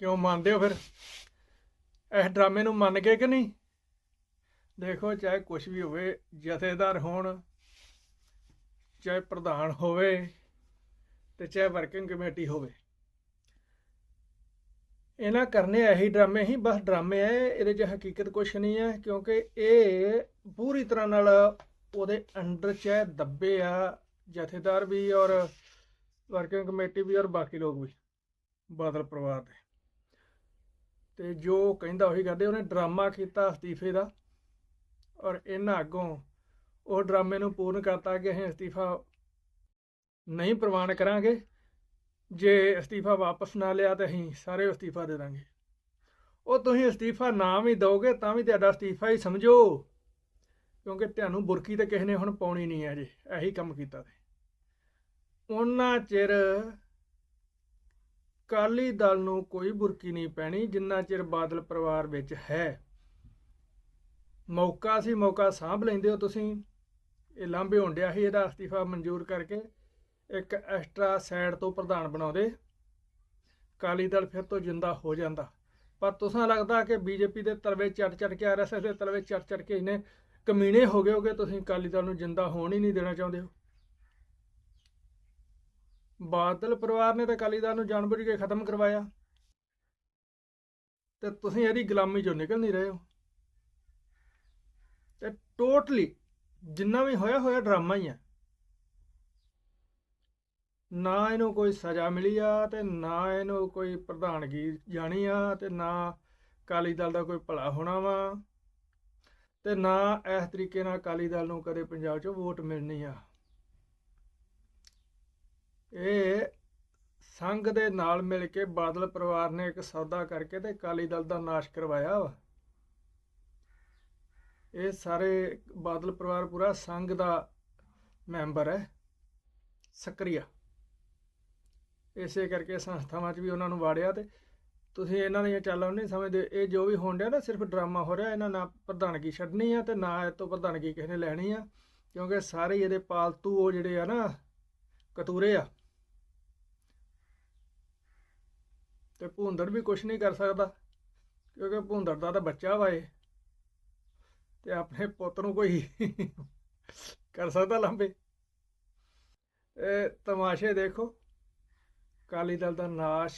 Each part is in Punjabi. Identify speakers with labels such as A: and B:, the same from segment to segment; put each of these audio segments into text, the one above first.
A: ਕਿਉਂ ਮੰਨਦੇ ਹੋ ਫਿਰ? ਇਸ ਡਰਾਮੇ ਨੂੰ ਮੰਨ ਕੇ ਕਿ ਨਹੀਂ? ਦੇਖੋ ਚਾਹੇ ਕੁਝ ਵੀ ਹੋਵੇ ਜਥੇਦਾਰ ਹੋਣ ਚਾਹੇ ਪ੍ਰਧਾਨ ਹੋਵੇ ਤੇ ਚਾਹੇ ਵਰਕਿੰਗ ਕਮੇਟੀ ਹੋਵੇ। ਇਹਨਾਂ ਕਰਨੇ ਇਹੀ ਡਰਾਮੇ ਹੀ ਬਸ ਡਰਾਮੇ ਐ ਇਹਦੇ 'ਚ ਹਕੀਕਤ ਕੁਝ ਨਹੀਂ ਹੈ ਕਿਉਂਕਿ ਇਹ ਪੂਰੀ ਤਰ੍ਹਾਂ ਨਾਲ ਉਹਦੇ ਅੰਡਰ 'ਚ ਹੈ, ਦੱਬੇ ਆ ਜਥੇਦਾਰ ਵੀ ਔਰ ਵਰਕਿੰਗ ਕਮੇਟੀ ਵੀ ਔਰ ਬਾਕੀ ਲੋਕ ਵੀ ਬਾਦਲ ਪਰਿਵਾਰ ਦੇ। ਤੇ ਜੋ ਕਹਿੰਦਾ ਉਹੀ ਕਰਦੇ, ਉਹਨੇ ਡਰਾਮਾ ਕੀਤਾ ਅਸਤੀਫੇ ਦਾ। ਔਰ ਇਹਨਾਂ ਅੱਗੋਂ ਉਹ ਡਰਾਮੇ ਨੂੰ ਪੂਰਨ ਕਰਤਾ ਕਿ ਅਸੀਂ ਅਸਤੀਫਾ ਨਹੀਂ ਪ੍ਰਵਾਨ ਕਰਾਂਗੇ। ਜੇ ਅਸਤੀਫਾ ਵਾਪਸ ਨਾ ਲਿਆ ਤਾਂ ਅਸੀਂ ਸਾਰੇ ਅਸਤੀਫਾ ਦੇ ਦਾਂਗੇ। ਉਹ ਤੁਸੀਂ ਅਸਤੀਫਾ ਨਾ ਵੀ ਦਿਓਗੇ ਤਾਂ ਵੀ ਤੁਹਾਡਾ ਅਸਤੀਫਾ ਹੀ ਸਮਝੋ। ਕਿਉਂਕਿ ਤੁਹਾਨੂੰ ਬੁਰਕੀ ਤੇ ਕਿਸੇ ਨੇ ਹੁਣ ਪਾਉਣੀ ਨਹੀਂ ਹੈ ਜੀ। ਇਹੀ ਕੰਮ ਕੀਤਾ ਤੇ ਉਹਨਾਂ ਚਿਰ ਕਾਲੀ ਦਲ ਨੂੰ ਕੋਈ ਬੁਰਕੀ ਨਹੀਂ ਪੈਣੀ, ਜਿੰਨਾ ਚਿਰ ਬਾਦਲ ਪਰਿਵਾਰ ਵਿੱਚ ਹੈ। ਮੌਕਾ ਸੀ, ਮੌਕਾ ਸਾਂਭ ਲੈਂਦੇ ਹੋ ਤੁਸੀਂ। ਇਹ ਲਾਂਭੇ ਹੁੰਦਿਆ ਸੀ ਇਹਦਾ ਅਸਤੀਫਾ ਮਨਜ਼ੂਰ ਕਰਕੇ ਇੱਕ ਐਕਸਟਰਾ ਸਾਈਡ ਤੋਂ ਪ੍ਰਧਾਨ ਬਣਾਉਂਦੇ। ਕਾਲੀ ਦਲ ਫਿਰ ਤੋਂ ਜਿੰਦਾ ਹੋ ਜਾਂਦਾ। ਪਰ ਤੁਸਾਂ ਲੱਗਦਾ ਕਿ ਬੀਜੇਪੀ ਦੇ ਤਲਵੇ ਚੜ ਚੜ ਕੇ ਆਰਐਸਐਸ ਦੇ ਤਲਵੇ ਚੜ ਚੜ ਕੇ ਇਹਨੇ ਕਮੀਨੇ ਹੋ ਗਏ ਹੋਗੇ, ਤੁਸੀਂ ਕਾਲੀ ਦਲ ਨੂੰ ਜਿੰਦਾ ਹੋਣ ਹੀ ਨਹੀਂ ਦੇਣਾ ਚਾਹੁੰਦੇ ਹੋ। ਬਾਦਲ ਪਰਿਵਾਰ ਨੇ ਤਾਂ ਅਕਾਲੀ ਦਲ ਨੂੰ ਜਾਣਬੁੱਝ ਕੇ ਖਤਮ ਕਰਵਾਇਆ। ਤੇ ਤੁਸੀਂ ਇਹਦੀ ਗੁਲਾਮੀ ਚੋਂ ਨਿਕਲ ਨਹੀਂ ਰਹੇ ਹੋ। ਤੇ ਟੋਟਲੀ ਜਿੰਨਾ ਵੀ ਹੋਇਆ ਹੋਇਆ ਡਰਾਮਾ ਹੀ ਹੈ ਨਾ ਇਹਨੂੰ ਕੋਈ ਸਜ਼ਾ ਮਿਲੀ ਆ ਤੇ ਨਾ ਇਹਨੂੰ ਕੋਈ ਪ੍ਰਧਾਨਗੀ ਜਾਣੀ ਆ ਤੇ ਨਾ ਅਕਾਲੀ ਦਲ ਦਾ ਕੋਈ ਭਲਾ ਹੋਣਾ ਵਾ ਤੇ ਨਾ ਇਸ ਤਰੀਕੇ ਨਾਲ ਅਕਾਲੀ ਦਲ ਨੂੰ ਕਦੇ ਪੰਜਾਬ 'ਚ ਵੋਟ ਮਿਲਣੀ ਆ। ਇਹ ਸੰਘ ਦੇ ਨਾਲ ਮਿਲ ਕੇ ਬਾਦਲ ਪਰਿਵਾਰ ਨੇ ਇੱਕ ਸੌਦਾ ਕਰਕੇ ਤੇ ਅਕਾਲੀ ਦਲ ਦਾ ਨਾਸ਼ ਕਰਵਾਇਆ ਵਾ। ਇਹ ਸਾਰੇ ਬਾਦਲ ਪਰਿਵਾਰ ਪੂਰਾ ਸੰਘ ਦਾ ਮੈਂਬਰ ਹੈ। ਸਕਰੀਆ। ਇਸੇ ਕਰਕੇ ਸੰਸਥਾਵਾਂ 'ਚ ਵੀ ਉਹਨਾਂ ਨੂੰ ਵਾੜਿਆ ਤੇ ਤੁਸੀਂ ਇਹਨਾਂ ਦੀਆਂ ਚਾਲਾਂ ਨੂੰ ਨਹੀਂ ਸਮਝਦੇ। ਇਹ ਜੋ ਵੀ ਹੋਣ ਡਿਆ ਨਾ ਸਿਰਫ ਡਰਾਮਾ ਹੋ ਰਿਹਾ। ਇਹਨਾਂ ਨਾ ਪ੍ਰਧਾਨਗੀ ਛੱਡਣੀ ਆ ਤੇ ਨਾ ਇਹ ਤੋਂ ਪ੍ਰਧਾਨਗੀ ਕਿਸੇ ਨੇ ਲੈਣੀ ਆ। ਕਿਉਂਕਿ ਸਾਰੇ ਇਹਦੇ ਪਾਲਤੂ ਉਹ ਜਿਹੜੇ ਆ ਨਾ ਕਤੂਰੇ ਆ। ਤੇ ਭੁੰਦੜ ਵੀ ਕੁਝ ਨਹੀਂ ਕਰ ਸਕਦਾ, ਕਿਉਂਕਿ ਭੁੰਦੜ ਦਾ ਤਾਂ ਬੱਚਾ ਵਾ ਇਹ। ਤੇ ਆਪਣੇ ਪੁੱਤ ਨੂੰ ਕੋਈ ਕਰ ਸਕਦਾ ਲੰਬੇ ਇਹ ਤਮਾਸ਼ੇ ਦੇਖੋ ਕਾਲੀ ਦਲ ਦਾ ਨਾਸ਼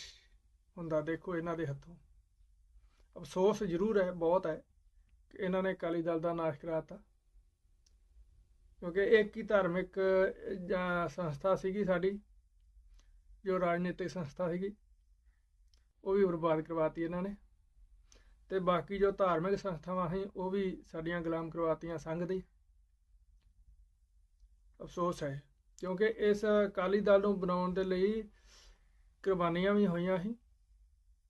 A: ਹੁੰਦਾ ਦੇਖੋ ਇਹਨਾਂ ਦੇ ਹੱਥੋਂ। ਅਫਸੋਸ ਜ਼ਰੂਰ ਹੈ, ਬਹੁਤ ਹੈ, ਕਿ ਇਹਨਾਂ ਨੇ ਕਾਲੀ ਦਲ ਦਾ ਨਾਸ਼ ਕਰਾਤਾ। ਕਿਉਂਕਿ ਇੱਕ ਹੀ ਧਾਰਮਿਕ ਸੰਸਥਾ ਸੀਗੀ ਸਾਡੀ, ਜੋ ਰਾਜਨੀਤਿਕ ਸੰਸਥਾ ਸੀਗੀ ਉਹ ਵੀ ਬਰਬਾਦ ਕਰਵਾਤੀ ਇਹਨਾਂ ਨੇ। ਤੇ ਬਾਕੀ ਜੋ ਧਾਰਮਿਕ ਸੰਸਥਾਵਾਂ ਸੀ, ਉਹ ਵੀ ਸਾਡੀਆਂ ਗੁਲਾਮ ਕਰਵਾਤੀਆਂ ਸੰਘ ਦੀ। ਅਫਸੋਸ ਹੈ, ਕਿਉਂਕਿ ਇਸ ਅਕਾਲੀ ਦਲ ਨੂੰ ਬਣਾਉਣ ਦੇ ਲਈ ਕੁਰਬਾਨੀਆਂ ਵੀ ਹੋਈਆਂ ਸੀ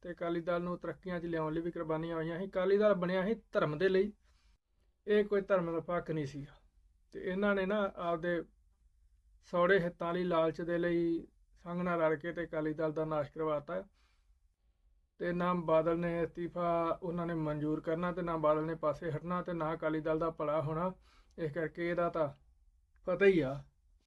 A: ਤੇ ਅਕਾਲੀ ਦਲ ਨੂੰ ਤਰੱਕੀਆਂ 'ਚ ਲਿਆਉਣ ਲਈ ਵੀ ਕੁਰਬਾਨੀਆਂ ਹੋਈਆਂ ਸੀ। ਅਕਾਲੀ ਦਲ ਬਣਿਆ ਸੀ ਧਰਮ ਦੇ ਲਈ, ਇਹ ਕੋਈ ਧਰਮ ਦਾ ਪੱਖ ਨਹੀਂ ਸੀਗਾ। ਤੇ ਇਹਨਾਂ ਨੇ ਨਾ ਆਪਦੇ ਸੌੜੇ ਹਿੱਤਾਂ ਲਈ ਲਾਲਚ ਦੇ ਲਈ ਸੰਘ ਨਾਲ ਰਲ ਕੇ ਤੇ ਅਕਾਲੀ ਦਲ ਦਾ ਨਾਸ਼ ਕਰਵਾਤਾ ਤੇ ਨਾ ਬਾਦਲ ਨੇ ਅਸਤੀਫਾ ਉਹਨਾਂ ਨੇ ਮਨਜ਼ੂਰ ਕਰਨਾ ਤੇ ਨਾ ਬਾਦਲ ਨੇ ਪਾਸੇ ਹਟਣਾ ਤੇ ਨਾ ਅਕਾਲੀ ਦਲ ਦਾ ਭਲਾ ਹੋਣਾ, ਇਸ ਕਰਕੇ ਇਹਦਾ ਤਾਂ ਪਤਾ ਹੀ ਆ।